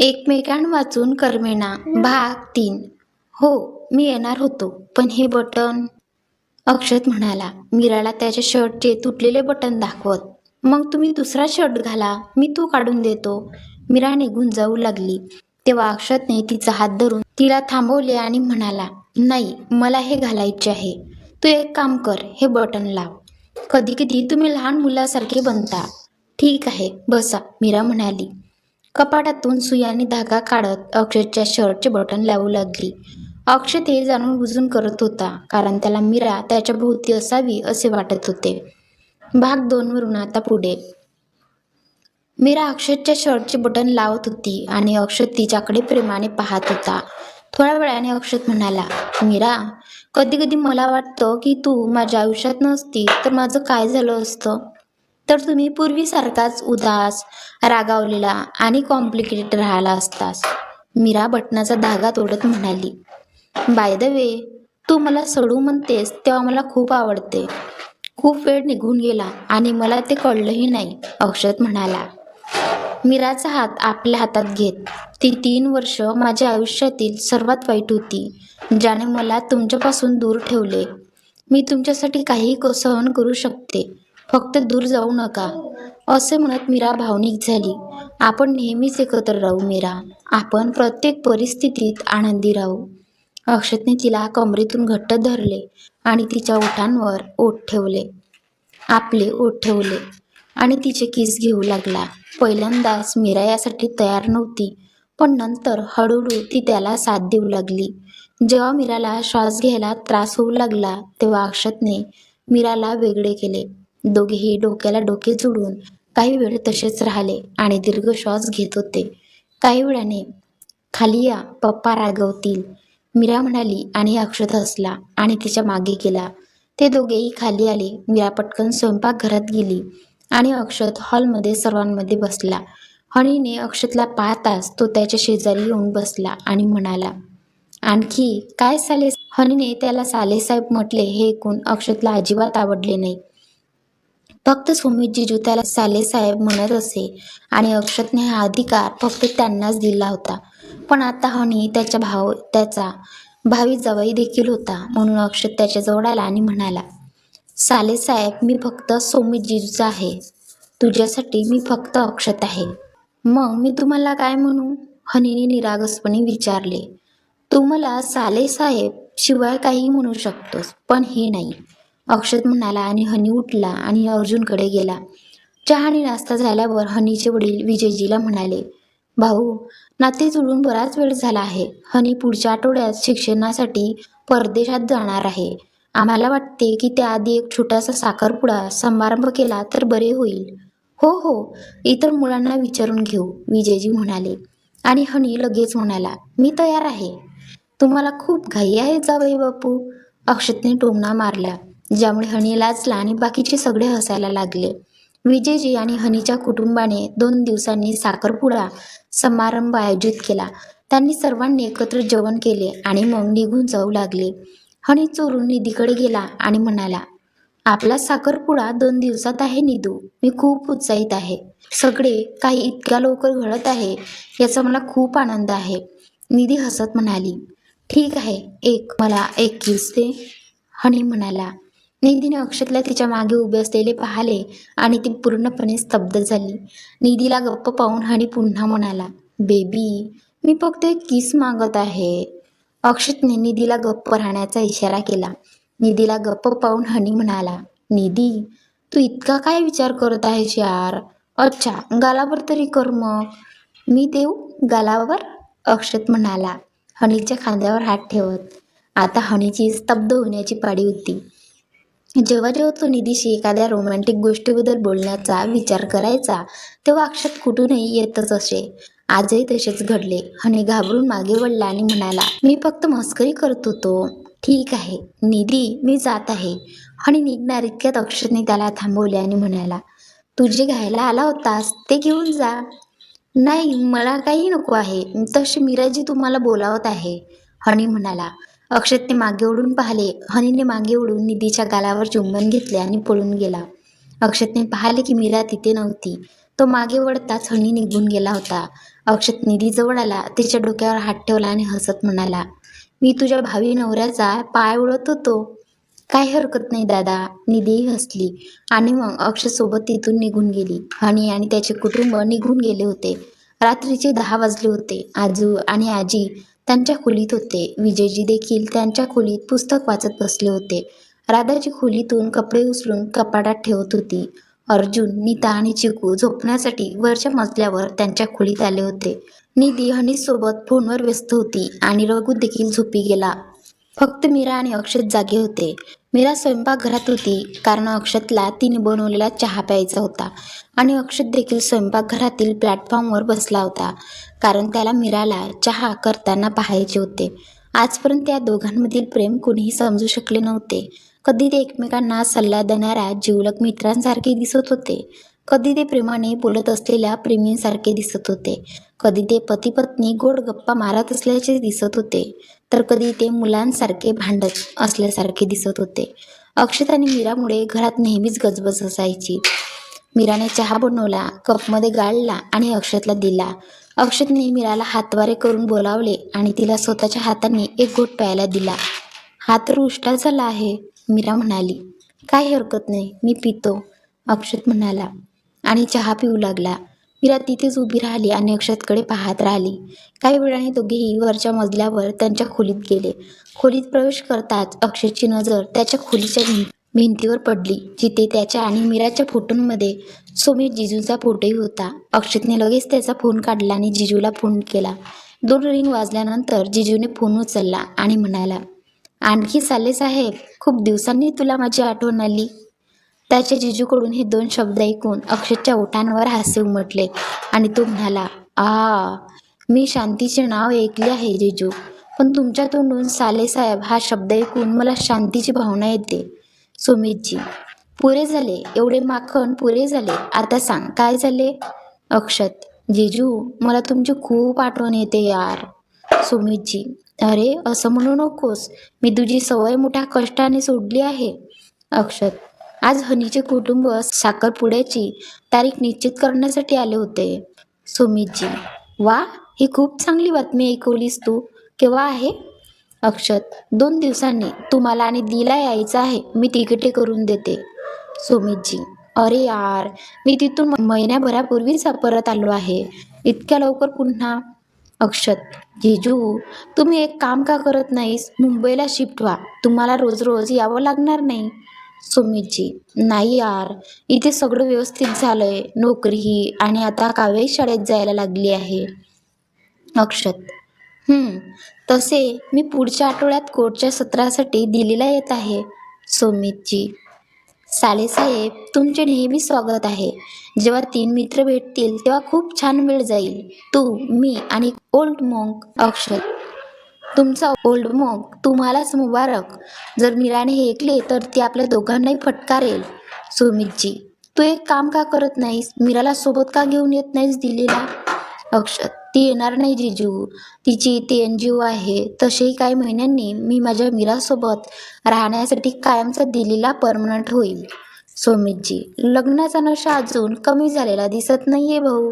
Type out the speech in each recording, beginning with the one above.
एकमेकां वाचून करमेना. भाग तीन. हो मी येणार होतो. पण हे बटन. अक्षत म्हणाला मीराला त्याच्या शर्टचे तुटलेले बटन दाखवत. मग तुम्ही दुसरा शर्ट घाला मी तो काढून देतो. मीरा निघून जाऊ लागली. तेव्हा अक्षतने तिचा हात धरून तिला थांबवले आणि म्हणाला नाही मला हे घालायचे आहे. तू एक काम कर हे बटन लाव. कधी कधी तुम्ही लहान मुलासारखे बनता. ठीक आहे बसा मीरा म्हणाली. कपाटातून सुयाने धागा काढत अक्षयच्या शर्टचे बटन लावू लागली. अक्षत हे जाणून बुजून करत होता कारण त्याला मीरा त्याच्या भोवती असावी असे वाटत होते. भाग दोनवरून आता पुढे. मीरा अक्षतच्या शर्टचे बटन लावत होती आणि अक्षत तिच्याकडे प्रेमाने पाहत होता. थोड्या वेळाने अक्षत म्हणाला मीरा कधी कधी मला वाटतं की तू माझ्या आयुष्यात नसती तर माझं काय झालं असतं? तर तुम्ही पूर्वीसारखाच उदास रागावलेला आणि कॉम्प्लिकेटेड राहिला असतास. मीरा बटनाचा धागा तोडत म्हणाली बाय द वे तू मला सडू म्हणतेस तेव्हा मला खूप आवडते. खूप वेळ निघून गेला आणि मला ते कळलंही नाही अक्षत म्हणाला. मीराचा हात आपल्या हातात घेत ती तीन वर्ष माझ्या आयुष्यातील सर्वात वाईट होती ज्याने मला तुमच्यापासून दूर ठेवले. मी तुमच्यासाठी काही क- सहन करू शकते. फक्त दूर जाऊ नका. असे म्हणत मीरा भावनिक झाली. आपण नेहमीच एकत्र राहू मीरा. आपण प्रत्येक परिस्थितीत आनंदी राहू. अक्षतने तिला कमरेतून घट्ट धरले आणि तिच्या ओठांवर ओठ ठेवले. आपले ओठ ठेवले आणि तिचे किस घेऊ लागला. पहिल्यांदाच मीरा यासाठी तयार नव्हती पण नंतर हळूहळू ती त्याला साथ देऊ लागली. जेव्हा मीराला श्वास घ्यायला त्रास होऊ लागला तेव्हा अक्षतने मीराला वेगळे केले. दोघेही डोक्याला डोके जोडून काही वेळ तसेच राहिले आणि दीर्घ श्वास घेत होते. काही वेळाने खाली या पप्पा रागवतील. मीरा म्हणाली आणि अक्षत हसला आणि तिच्यामागे गेला. ते दोघेही खाली आले. मीरा पटकन स्वयंपाकघरात गेली आणि अक्षत हॉलमध्ये सर्वांमध्ये बसला. हनीने अक्षतला पाहताच तो त्याच्या शेजारी येऊन बसला आणि म्हणाला आणखी काय साले हनीने त्याला सालेसाहेब म्हटले हे ऐकून अक्षतला अजिबात आवडले नाही. फक्त सुमित जिजू त्याला सालेसाहेब म्हणत असे. आणि अक्षतने हा अधिकार फक्त त्यांनाच दिला होता. पण आता हनी त्याच्या भाव त्याचा भावी जवळ देखील होता म्हणून अक्षत त्याच्याजवळ आला आणि म्हणाला साले साहेब मी फक्त सोमित जिजूचा आहे. तुझ्यासाठी मी फक्त अक्षत आहे. मग मी तुम्हाला काय म्हणू? हनीने निरागसपणे विचारले तू मला सालेसाहेब शिवाय काही म्हणू शकतोस पण हे नाही. अक्षत म्हणाला आणि हनी उठला आणि अर्जुनकडे गेला. चहा आणि नाश्ता झाल्यावर हनीचे वडील विजयजीला म्हणाले भाऊ नाते जुळून बराच वेळ झाला आहे. हनी पुढच्या आठवड्यात शिक्षणासाठी परदेशात जाणार आहे. आम्हाला वाटते की त्याआधी एक छोटासा साखरपुडा समारंभ केला तर बरे होईल. हो हो इतर मुलांना विचारून घेऊ विजयजी म्हणाले. आणि हनी लगेच म्हणाला मी तयार आहे. तुम्हाला खूप घाई आहे जावई बापू. अक्षतने टोमणा मारला. ज्यामुळे हनी लाजला आणि बाकीचे सगळे हसायला लागले. विजयजी आणि हनीच्या कुटुंबाने दोन दिवसांनी साखरपुडा समारंभ आयोजित केला. त्यांनी सर्वांनी एकत्र जेवण केले आणि मग निघून जाऊ लागले. हनी चोरून निधीकडे गेला आणि म्हणाला आपला साखरपुडा दोन दिवसात आहे निधू. मी खूप उत्साहित आहे. सगळे काही इतक्या लवकर घडत आहे याचा मला खूप आनंद आहे. निधी हसत म्हणाली ठीक आहे. एक मला एक किस दे. हनी म्हणाला निधीने अक्षतला तिच्यामागे उभे असलेले पाहिले आणि ती पूर्णपणे स्तब्ध झाली. निधीला गप्प पाहून हनी पुन्हा म्हणाला बेबी मी फक्त एक किस मागत आहे. अक्षतने निधीला गप्प राहण्याचा इशारा केला. निधीला गप्प पाहून हनी म्हणाला निधी तू इतका काय विचार करत आहेस यार? अच्छा गालावर तरी कर मग. मी देऊ? गालावर? अक्षत म्हणाला. हनीच्या खांद्यावर हात ठेवत. आता हनीची स्तब्ध होण्याची पाळी होती. जेव्हा जेव्हा तो निधीशी एखाद्या रोमॅन्टिक गोष्टीबद्दल बोलण्याचा विचार करायचा तेव्हा अक्षत कुठूनही येतच असे. आजही तसेच घडले. हनी घाबरून मागे वळला आणि म्हणाला मी फक्त मस्करी करत होतो. ठीक आहे. निधी मी जात आहे. हनी निघणार इतक्यात अक्षतने त्याला थांबवले आणि म्हणाला तू जे घ्यायला आला होतास ते घेऊन जा. नाही मला काही नको आहे. तशी मिराजी तुम्हाला बोलावत आहे. हनी म्हणाला अक्षतने मागे ओढून पाहिले. हनीने मागे ओढून निधीच्या गालावर चुंबन घेतले आणि पळून गेला. अक्षतने पाहिले की मीरा तिथे नव्हती. तो मागे वळताच हनी निघून गेला होता. अक्षत निधीजवळ आला तिच्या डोक्यावर हात ठेवला आणि हसत म्हणाला मी तुझ्या भावी नवऱ्याचा पाय उडत होतो. काही हरकत नाही दादा. निधीही हसली आणि मग अक्षय सोबत तिथून निघून गेली. हनी आणि त्याचे कुटुंब निघून गेले होते. रात्रीचे दहा वाजले होते. आजू आणि आजी त्यांच्या खोलीत होते. विजयजी देखील त्यांच्या खोलीत पुस्तक वाचत बसले होते. राधाची खोलीतून कपडे उचलून कपाटात ठेवत होती. अर्जुन नीता आणि चिकू झोपण्यासाठी वरच्या मजल्यावर त्यांच्या खोलीत आले होते. निधी हनीसोबत फोनवर व्यस्त होती आणि रघु देखील झोपी गेला. फक्त मीरा आणि अक्षत जागे होते. मीरा स्वयंपाकघरात होती कारण अक्षतला तिने बनवलेला चहा प्यायचा होता. आणि अक्षत देखील स्वयंपाकघरातील प्लॅटफॉर्मवर बसला होता कारण त्याला मीराला चहा करताना पाहायचे होते. आजपर्यंत या दोघांमधील प्रेम कुणीही समजू शकले नव्हते. कधी ते एकमेकांना सल्ला देणाऱ्या जिवलक मित्रांसारखे दिसत होते. कधी ते प्रेमाने बोलत असलेल्या प्रेमींसारखे दिसत होते. कधी ते पती पत्नी गोड गप्पा मारत असल्याचे दिसत होते. तर कधी ते मुलांसारखे भांडत असल्यासारखे दिसत होते. अक्षत आणि मीरामुळे घरात नेहमीच गजबज असायची. मीराने चहा बनवला कपमध्ये गाळला आणि अक्षतला दिला. अक्षतने मीराला हातवारे करून बोलावले आणि तिला स्वतःच्या हाताने एक घोट प्यायला दिला. हा तर उष्टा झाला आहे मीरा म्हणाली. काही हरकत नाही मी पितो अक्षत म्हणाला. आणि चहा पिऊ लागला. मीरा तिथेच उभी राहिली आणि अक्षतकडे पाहत राहिली. काही वेळाने दोघेही वरच्या मजल्यावर त्यांच्या खोलीत गेले. खोलीत प्रवेश करताच अक्षतची नजर त्याच्या खोलीच्या भिं भिंतीवर पडली जिथे त्याच्या आणि मीराच्या फोटोंमध्ये सोमेश जिजूचा फोटोही होता. अक्षतने लगेच त्याचा फोन काढला आणि जिजूला फोन केला. दोन रिंग वाजल्यानंतर जिजूने फोन उचलला आणि म्हणाला आणखी साले साहेब खूप दिवसांनी तुला माझी आठवण आली. त्याच्या जिजूकडून हे दोन शब्द ऐकून अक्षतच्या ओठांवर हास्य उमटले आणि तो म्हणाला आ मी शांतीचे नाव ऐकले आहे जिजू पण तुमच्या तोंडून सालेसाहेब हा शब्द ऐकून मला शांतीची भावना येते. सुमितजी पुरे झाले एवढे माखण पुरे झाले आता सांग काय झाले? अक्षत जिजू मला तुमची खूप आठवण येते यार. सुमितजी अरे असं म्हणू नकोस मी तुझी सवय मोठ्या कष्टाने सोडली आहे. अक्षत आज हनीचे कुटुंब साखरपुड्याची तारीख निश्चित करण्यासाठी आले होते. सुमितजी वा ही खूप चांगली बातमी ऐकवलीस तू. केव्हा आहे? अक्षत दोन दिवसांनी. तुम्हाला आणि दिला यायचं आहे. मी तिकिटे करून देते. सुमितजी अरे यार मी तिथून महिन्याभरापूर्वीच परत आलो आहे. इतक्या लवकर पुन्हा? अक्षत जिजू तुम्ही एक काम का करत नाहीस? मुंबईला शिफ्ट व्हा. तुम्हाला रोज रोज यावं लागणार नाही. सुमितजी नाही यार इथे सगळं व्यवस्थित झालंय नोकरीही आणि आता काव्यही शाळेत जायला लागली आहे. अक्षत तसे मी पुढच्या आठवड्यात कोर्टच्या सत्रासाठी दिल्लीला येत आहे. सुमितजी सालेसाहेब तुमचे नेहमी स्वागत आहे. जेव्हा तीन मित्र भेटतील तेव्हा खूप छान वेळ जाईल. तू मी आणि ओल्ड मोंक अक्षत तुमचा ओल्ड मग तुम्हालाच मुबारक. जर मीराने हे ऐकले तर ती आपल्या दोघांनाही फटकारेल. सुमितजी तू एक काम का करत नाहीस? मीराला सोबत का घेऊन येत नाहीस दिल्लीला? अक्षत ती येणार नाही जिजू. तिची इथे एन जी ओ आहे. तसेही काही महिन्यांनी मी माझ्या मीरासोबत राहण्यासाठी कायमचा दिल्लीला परमनंट होईल. सोमितजी लग्नाचा नशा अजून कमी झालेला दिसत नाहीये भाऊ.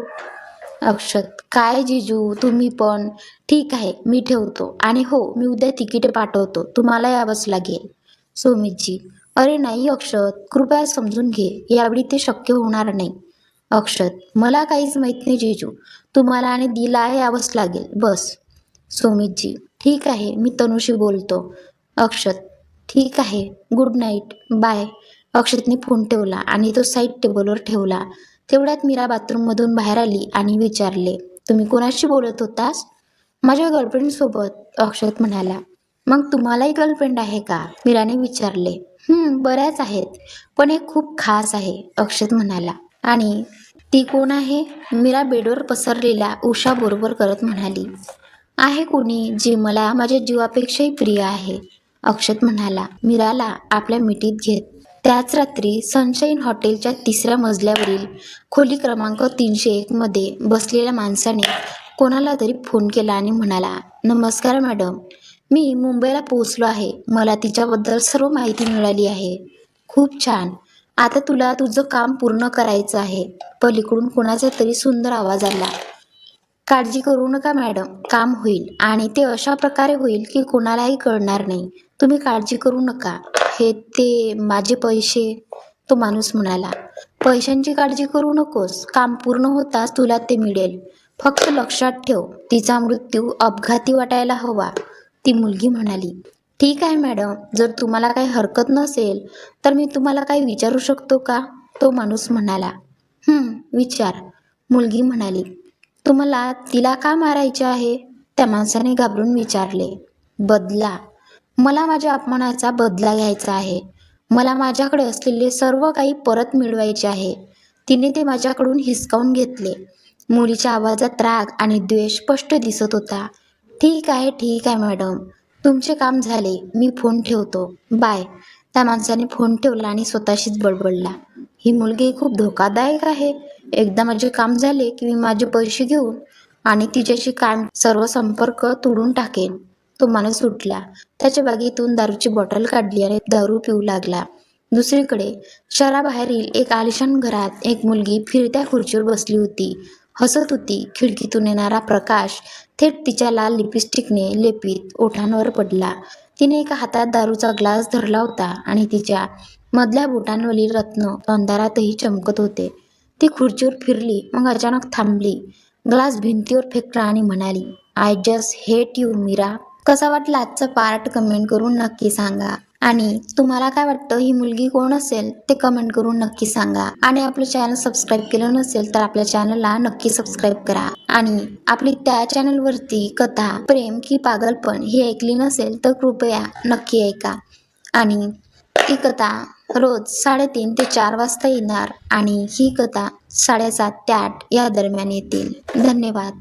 अक्षत काय जिजू तुम्ही पण? ठीक आहे मी ठेवतो. आणि हो मी उद्या तिकीट पाठवतो. तुम्हाला यावंच लागेल. सोमितजी अरे नाही अक्षत कृपया समजून घे. यावेळी ते शक्य होणार नाही. अक्षत मला काहीच माहीत नाही जिजू. तुम्हाला आणि दिला यावंच लागेल. बस. सोमितजी ठीक आहे मी तनुशी बोलतो. अक्षत ठीक आहे गुड नाईट. बाय. अक्षतने फोन ठेवला आणि तो साईड टेबलवर ठेवला. तेवढ्यात मीरा बाथरूममधून बाहेर आली आणि विचारले तुम्ही कोणाशी बोलत होतास? माझ्या गर्लफ्रेंडसोबत अक्षत म्हणाला. मग तुम्हालाही गर्लफ्रेंड आहे का? मीराने विचारले. बऱ्याच आहेत पण एक खूप खास आहे अक्षत म्हणाला. आणि ती कोण आहे? मीरा बेडवर पसरलेल्या उषा बरोबर करत म्हणाली. आहे कोणी जी मला माझ्या जीवापेक्षाही प्रिय आहे अक्षत म्हणाला. मीराला आपल्या मिठीत घेत त्याच रात्री सनशाईन हॉटेलच्या तिसऱ्या मजल्यावरील खोली क्रमांक तीनशे एकमध्ये बसलेल्या माणसाने कोणाला तरी फोन केला आणि म्हणाला नमस्कार मॅडम मी मुंबईला पोहोचलो आहे. मला तिच्याबद्दल सर्व माहिती मिळाली आहे. खूप छान. आता तुला तुझं काम पूर्ण करायचं आहे. पलीकडून कोणाचा तरी सुंदर आवाज आला काळजी करू नका मॅडम काम होईल आणि ते अशा प्रकारे होईल की कोणालाही कळणार नाही. तुम्ही काळजी करू नका. हे ते माझे पैसे तो माणूस म्हणाला. पैशांची काळजी करू नकोस. काम पूर्ण होताच तुला ते मिळेल. फक्त लक्षात ठेव तिचा मृत्यू अपघाती वाटायला हवा. ती मुलगी म्हणाली ठीक आहे मॅडम जर तुम्हाला काही हरकत नसेल तर मी तुम्हाला काही विचारू शकतो का? तो माणूस म्हणाला विचार. मुलगी म्हणाली तुम्हाला तिला का मारायचे आहे? त्या माणसाने घाबरून विचारले बदला. मला माझ्या अपमानाचा बदला घ्यायचा आहे. मला माझ्याकडे असलेले सर्व काही परत मिळवायचे आहे. तिने ते माझ्याकडून हिसकावून घेतले. मुलीच्या आवाजात राग आणि द्वेष स्पष्ट दिसत होता. ठीक आहे ठीक आहे मॅडम. तुमचे काम झाले. मी फोन ठेवतो. बाय. त्या माणसाने फोन ठेवला आणि स्वतःशीच बडबडला. ही मुलगी खूप धोकादायक आहे. एकदा माझे काम झाले की मी माझे पैसे घेऊन आणि तिच्याशी काम सर्व संपर्क तोडून टाकेन. तो माणूस उठला. त्याच्या बागेतून दारूची बॉटल काढली आणि दारू पिऊ लागला. दुसरीकडे शहराबाहेरील एक आलिशान घरात एक मुलगी फिरत्या खुर्चीवर बसली होती. हसत होती. खिडकीतून येणारा प्रकाश थेट तिच्या लाल लिपस्टिकने लेपीत ओठांवर पडला. तिने एका हातात दारूचा ग्लास धरला होता आणि तिच्या मधल्या बोटांवरील रत्न अंधारातही चमकत होते. ती खुर्चीवर फिरली मग अचानक थांबली. ग्लास भिंतीवर फेकला आणि म्हणाली I just hate you Meera. कसा वाटला आजचा पार्ट कमेंट करून नक्की सांगा. आणि तुम्हाला काय वाटतं ही मुलगी कोण असेल ते कमेंट करून नक्की सांगा. आणि आपलं चॅनल सबस्क्राईब केलं नसेल तर आपल्या चॅनलला नक्की सबस्क्राईब करा. आणि आपली त्या चॅनलवरती कथा प्रेम की पागलपण ही ऐकली नसेल तर कृपया नक्की ऐका. आणि ही कथा रोज साडेतीन ते चार वाजता येणार आणि ही कथा साडेसात ते आठ या दरम्यान येतील. धन्यवाद.